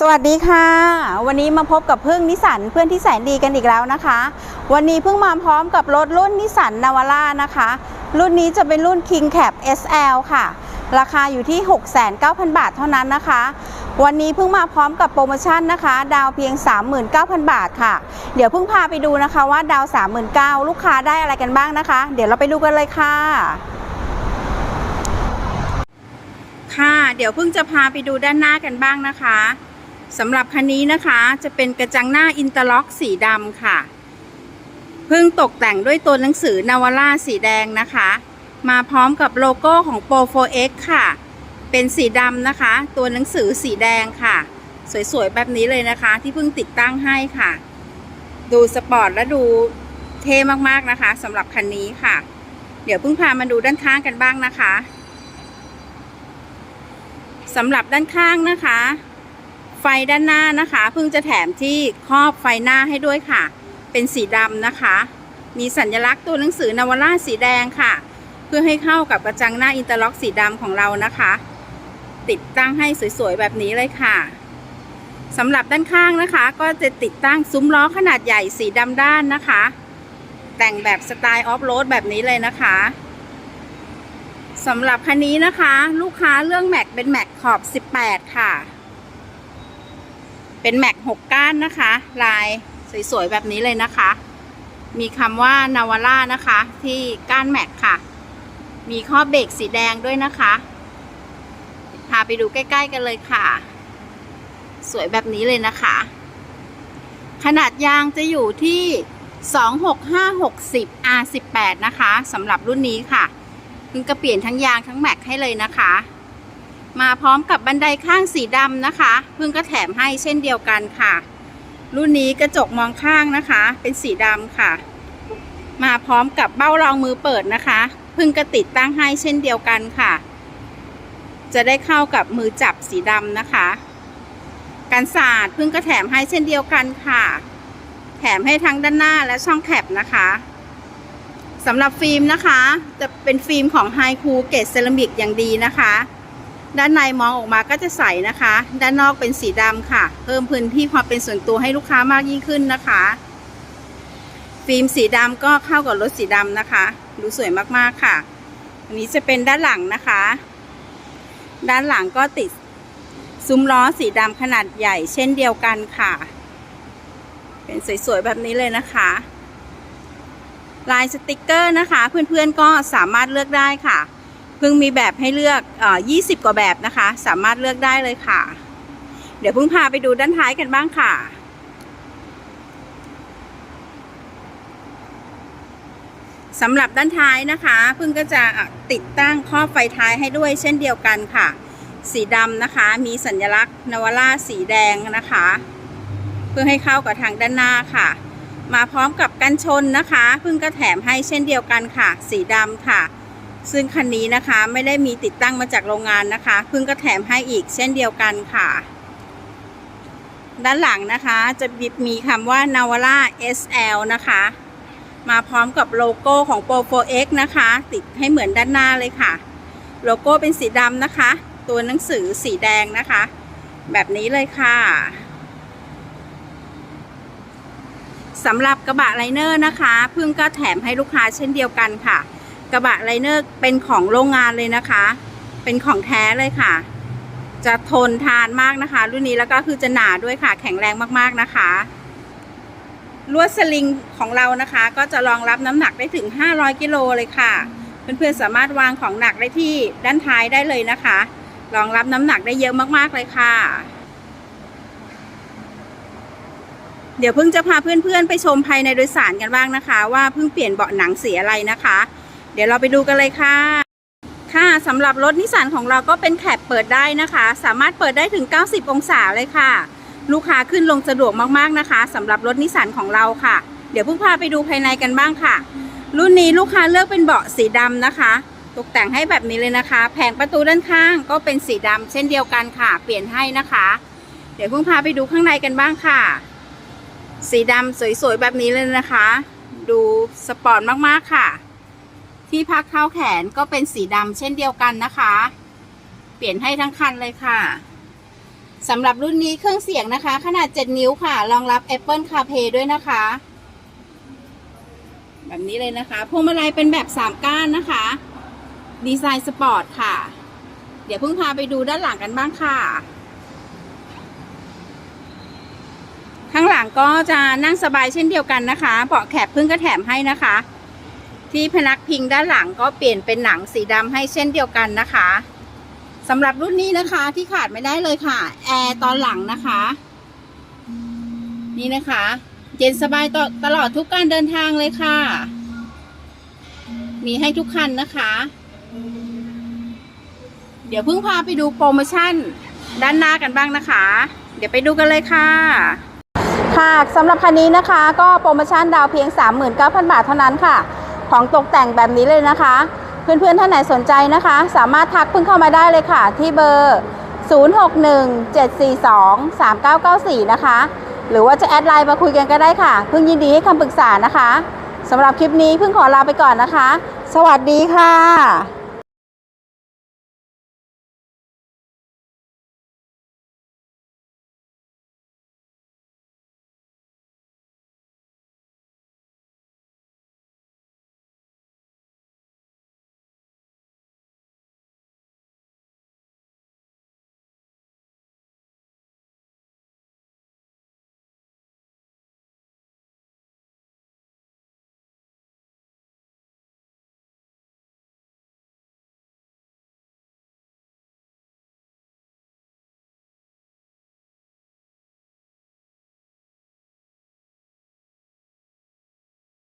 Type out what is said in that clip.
สวัสดีค่ะ วันนี้มาพบกับพึ่งนิสันเพื่อนที่แสนดีกันอีกแล้วนะคะ วันนี้เพิ่งมาพร้อมกับรถรุ่นนิสันนาวาร่านะคะ รุ่นนี้จะเป็นรุ่น King Cap SL ค่ะ ราคาอยู่ที่ 6,900บาทเท่านั้นนะคะ วันนี้เพิ่งมาพร้อมกับโปรโมชั่นนะคะ ดาวเพียง 39,000 บาทค่ะ เดี๋ยวเพิ่งพาไปดูนะคะว่าดาว 39,000 ลูกค้าได้อะไรกันบ้างนะคะ เดี๋ยวเราไปดูกันเลยค่ะค่ะ เดี๋ยวเพิ่งจะพาไปดูด้านหน้ากันบ้างนะคะ สำหรับคันนี้นะคะจะเป็นกระจังหน้าอินเตอร์ล็อกสีดำค่ะ เพิ่งตกแต่งด้วยตัวหนังสือนาวาร่าสีแดงนะคะ มาพร้อมกับโลโก้ของ Pro 4X ค่ะ เป็นสีดำนะคะ ตัวหนังสือสีแดงค่ะ สวยๆ แบบนี้เลยนะคะ ที่เพิ่งติดตั้งให้ค่ะ ดูสปอร์ตและดูเท่มากๆนะคะสำหรับคันนี้ค่ะ เดี๋ยวเพิ่งพามาดูด้านข้างกันบ้างนะคะสำหรับด้านข้างนะคะ ฟด้านหน้านะคะเพิ่งจะแถมที่ครอบไฟหน้าให้ด้วยค่ะ เป็นสีดำนะคะ มีสัญลักษณ์ตัวหนังสือนาวาร่าสีแดงค่ะ เพื่อให้เข้ากับกระจังหน้าอินเตอร์ล็อกสีดำของเรานะคะ ติดตั้งให้สวยๆแบบนี้เลยค่ะสำหรับด้านข้างนะคะ ก็จะติดตั้งซุ้มล้อขนาดใหญ่สีดำด้านนะคะ แต่งแบบสไตล์ออฟโรดแบบนี้เลยนะคะสำหรับคันนี้นะคะ ลูกค้าเรื่องแม็กเป็นแม็กขอบ 18 ค่ะ เป็นแม็กหกก้านนะคะ ลายสวยๆแบบนี้เลยนะคะ มีคำว่านาวาร่านะคะ ที่ก้านแม็กค่ะ มีข้อเบรกสีแดงด้วยนะคะพาไปดูใกล้ ๆ กันเลยค่ะ สวยแบบนี้เลยนะคะ ขนาดยางจะอยู่ที่ 26560 R18 นะคะสำหรับรุ่นนี้ค่ะเพิ่งกระเปลี่ยนทั้งยางทั้งแม็กให้เลยนะคะ มาพร้อมกับบันไดข้างสีดำนะคะ เพิ่งก็แถมให้เช่นเดียวกันค่ะ รุ่นนี้กระจกมองข้างนะคะ เป็นสีดำค่ะ มาพร้อมกับเบ้ารองมือเปิดนะคะ เพิ่งก็ติดตั้งให้เช่นเดียวกันค่ะ จะได้เข้ากับมือจับสีดำนะคะกันศาสตร์เพิ่งก็แถมให้เช่นเดียวกันค่ะ แถมให้ทั้งด้านหน้าและช่องแคปนะคะสำหรับฟิล์มนะคะ จะเป็นฟิล์มของไฮคูเกตเซรามิกอย่างดีนะคะ ด้านในมองออกมาก็จะใสนะคะ ด้านนอกเป็นสีดำค่ะ เพิ่มพื้นที่ความเป็นส่วนตัวให้ลูกค้ามากยิ่งขึ้นนะคะ ฟิล์มสีดำก็เข้ากับรถสีดำนะคะ ดูสวยมากๆค่ะ อันนี้จะเป็นด้านหลังนะคะ ด้านหลังก็ติดซุ้มล้อสีดำขนาดใหญ่เช่นเดียวกันค่ะ เป็นสวยๆแบบนี้เลยนะคะลายสติกเกอร์นะคะ เพื่อนๆก็สามารถเลือกได้ค่ะ เพิ่งมีแบบให้เลือกเอ่อ20 กว่าแบบนะคะ สามารถเลือกได้เลยค่ะ เดี๋ยวเพิ่งพาไปดูด้านท้ายกันบ้างค่ะสำหรับด้านท้ายนะคะเพิ่งก็จะติดตั้งครอบไฟท้ายให้ด้วยเช่นเดียวกันค่ะ สีดำนะคะ มีสัญลักษณ์นวาร่าสีแดงนะคะ เพื่อให้เข้ากับทางด้านหน้าค่ะ มาพร้อมกับกันชนนะคะเพิ่งก็แถมให้เช่นเดียวกันค่ะ สีดำค่ะ ซึ่งคันนี้นะคะไม่ได้มีติดตั้งมาจากโรงงานนะคะ เพิ่งก็แถมให้อีกเช่นเดียวกันค่ะ ด้านหลังนะคะจะมีคำว่า Navara SL นะคะ มาพร้อมกับโลโก้ของ Pro 4X นะคะ ติดให้เหมือนด้านหน้าเลยค่ะ โลโก้เป็นสีดำนะคะ ตัวหนังสือสีแดงนะคะ แบบนี้เลยค่ะสำหรับกระบะไลเนอร์นะคะ เพิ่งก็แถมให้ลูกค้าเช่นเดียวกันค่ะ กระบะไลเนอร์เป็นของโรงงานเลยนะคะ เป็นของแท้เลยค่ะ จะทนทานมากนะคะ รุ่นนี้แล้วก็คือจะหนาด้วยค่ะ แข็งแรงมากๆนะคะลวดสลิงของเรานะคะ ก็จะรองรับน้ำหนักได้ถึง 500 กิโลเลยค่ะ เพื่อนๆสามารถวางของหนักได้ที่ด้านท้ายได้เลยนะคะ รองรับน้ำหนักได้เยอะมากๆเลยค่ะ เดี๋ยวเพิ่งจะพาเพื่อนๆไปชมภายในโดยสารกันบ้างนะคะ ว่าเพิ่งเปลี่ยนเบาะหนังสีอะไรนะคะ เดี๋ยวเราไปดูกันเลยค่ะ ค่ะสำหรับรถนิสสันของเราก็เป็นแคปเปิดได้นะคะ สามารถเปิดได้ถึง 90 องศาเลยค่ะ ลูกค้าขึ้นลงสะดวกมากๆนะคะสำหรับรถนิสสันของเราค่ะ เดี๋ยวพิ่งพาไปดูภายในกันบ้างค่ะ รุ่นนี้ลูกค้าเลือกเป็นเบาะสีดำนะคะ ตกแต่งให้แบบนี้เลยนะคะ แผงประตูด้านข้างก็เป็นสีดำเช่นเดียวกันค่ะ เปลี่ยนให้นะคะ เดี๋ยวพิ่งพาไปดูข้างในกันบ้างค่ะ สีดำสวยๆแบบนี้เลยนะคะ ดูสปอร์ตมากๆค่ะ ที่พักเท้าแขนก็เป็นสีดำเช่นเดียวกันนะคะ เปลี่ยนให้ทั้งคันเลยค่ะสำหรับรุ่นนี้เครื่องเสียงนะคะ ขนาด 7 นิ้วค่ะ รองรับ Apple CarPlay ด้วยนะคะ แบบนี้เลยนะคะ พวงมาลัยเป็นแบบ 3 ก้านนะคะ ดีไซน์สปอร์ตค่ะ เดี๋ยวเพิ่งพาไปดูด้านหลังกันบ้างค่ะ ข้างหลังก็จะนั่งสบายเช่นเดียวกันนะคะ เบาะแคบเพิ่งก็แถมให้นะคะ ที่พนักพิงด้านหลังก็เปลี่ยนเป็นหนังสีดำให้เช่นเดียวกันนะคะสำหรับรุ่นนี้นะคะที่ขาดไม่ได้เลยค่ะ แอร์ตอนหลังนะคะ นี่นะคะ เย็นสบายตตลอดทุกการเดินทางเลยค่ะ มีให้ทุกคันนะคะ เดี๋ยวเพิ่งพาไปดูโปรโมชั่นด้านหน้ากันบ้างนะคะ เดี๋ยวไปดูกันเลยค่ะค่ะสำหรับคันนี้นะคะ ก็โปรโมชั่นดาวเพียง 39,000 บาทเท่านั้นค่ะ ของตกแต่งแบบนี้เลยนะคะ เพื่อนๆท่านไหนสนใจนะคะ สามารถทักเพิ่งเข้ามาได้เลยค่ะ ที่เบอร์ 0617423994 นะคะ หรือว่าจะแอดไลน์มาคุยกันก็ได้ค่ะ เพิ่งยินดีให้คำปรึกษานะคะสำหรับคลิปนี้เพิ่งขอลาไปก่อนนะคะ สวัสดีค่ะ